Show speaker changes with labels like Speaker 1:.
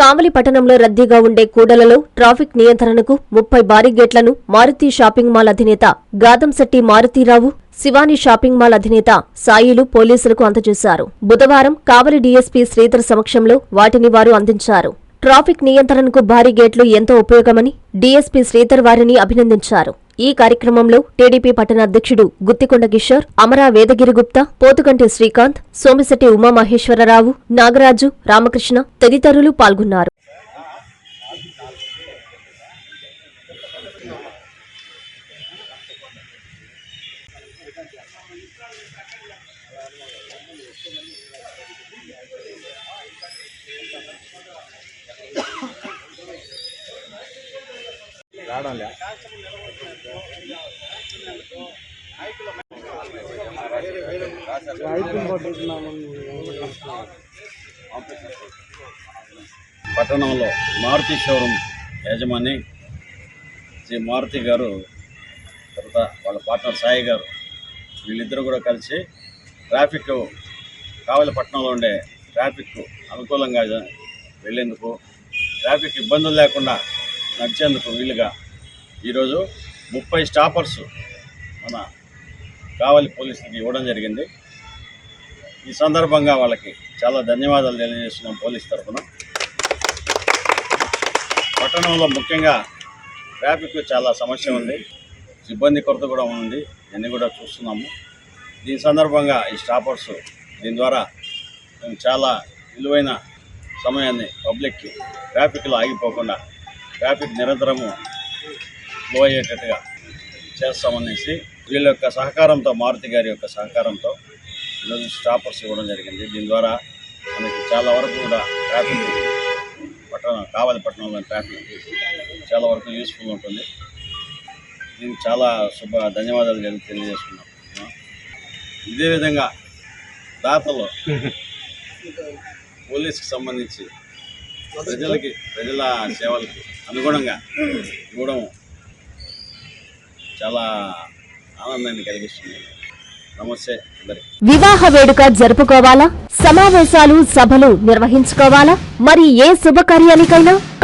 Speaker 1: కావలి పట్టణంలో రద్దీగా ఉండే కూడలలో ట్రాఫిక్ నియంత్రణకు ముప్పై బారిగేట్లను మారుతి షాపింగ్ మాల్ అధినేత గాదంశెట్టి మారుతీరావు శివాని షాపింగ్ మాల్ అధినేత సాయిలు పోలీసులకు అందజేశారు. బుధవారం కావలి డీఎస్పీ శ్రీధర్ సమక్షంలో వాటిని వారు అందించారు. ట్రాఫిక్ నియంత్రణకు భారీ గేట్లు ఎంతో ఉపయోగమని డీఎస్పీ శ్రీధర్ వారిని అభినందించారు. ఈ కార్యక్రమంలో టీడీపీ పట్టణ అధ్యక్షుడు గుత్తికొండ కిషోర్ అమరా వేదగిరి గుప్తా పోతుకంటి శ్రీకాంత్ సోమిశెట్టి ఉమామహేశ్వరరావు నాగరాజు రామకృష్ణ తదితరులు పాల్గొన్నారు.
Speaker 2: రావడంలే. పట్టణంలో మారుతి షోరూమ్ యజమాని శ్రీ మారుతి గారు తర్వాత వాళ్ళ పార్ట్నర్ సాయి గారు వీళ్ళిద్దరూ కూడా కలిసి ట్రాఫిక్ కావలి పట్టణంలో ఉండే ట్రాఫిక్ అనుకూలంగా వెళ్ళేందుకు ట్రాఫిక్ ఇబ్బందులు లేకుండా నడిచేందుకు వీలుగా ఈరోజు ముప్పై స్టాపర్స్ మన కావలి పోలీసులకి ఇవ్వడం జరిగింది. ఈ సందర్భంగా వాళ్ళకి చాలా ధన్యవాదాలు తెలియజేస్తున్నాం పోలీస్ తరఫున. పట్టణంలో ముఖ్యంగా ట్రాఫిక్ చాలా సమస్య ఉంది. సిబ్బంది కొరత కూడా ఉంది. ఇవన్నీ కూడా చూస్తున్నాము. దీని సందర్భంగా ఈ స్టాపర్స్ దీని ద్వారా మేము చాలా విలువైన సమయాన్ని పబ్లిక్కి ట్రాఫిక్లో ఆగిపోకుండా ట్రాఫిక్ నిరంతరము ఫ్లో అయ్యేటట్టుగా చేస్తామనేసి వీళ్ళ యొక్క సహకారంతో మారుతి గారి యొక్క సహకారంతో ఈరోజు స్టాపర్స్ ఇవ్వడం జరిగింది. దీని ద్వారా మనకి చాలా వరకు కూడా ట్రాఫిక్ పట్టణ కావాలి పట్టణంలో ట్రాఫిక్ చాలా వరకు యూస్ఫుల్ ఉంటుంది. దీనికి చాలా శుభ ధన్యవాదాలు తెలి- తెలియజేస్తున్నాం. ఇదే విధంగా దాతలు పోలీస్కి సంబంధించి ప్రజలకి ప్రజల సేవలకి అనుగుణంగా ఇవ్వడం చాలా ఆనందాన్ని కలిగిస్తుంది. నమస్తే
Speaker 1: వివాహ వేడుక జరుపుకోవాలా? సమావేశాలు సభలు నిర్వహించుకోవాలా? మరి ఏ శుభకార్యానికైనా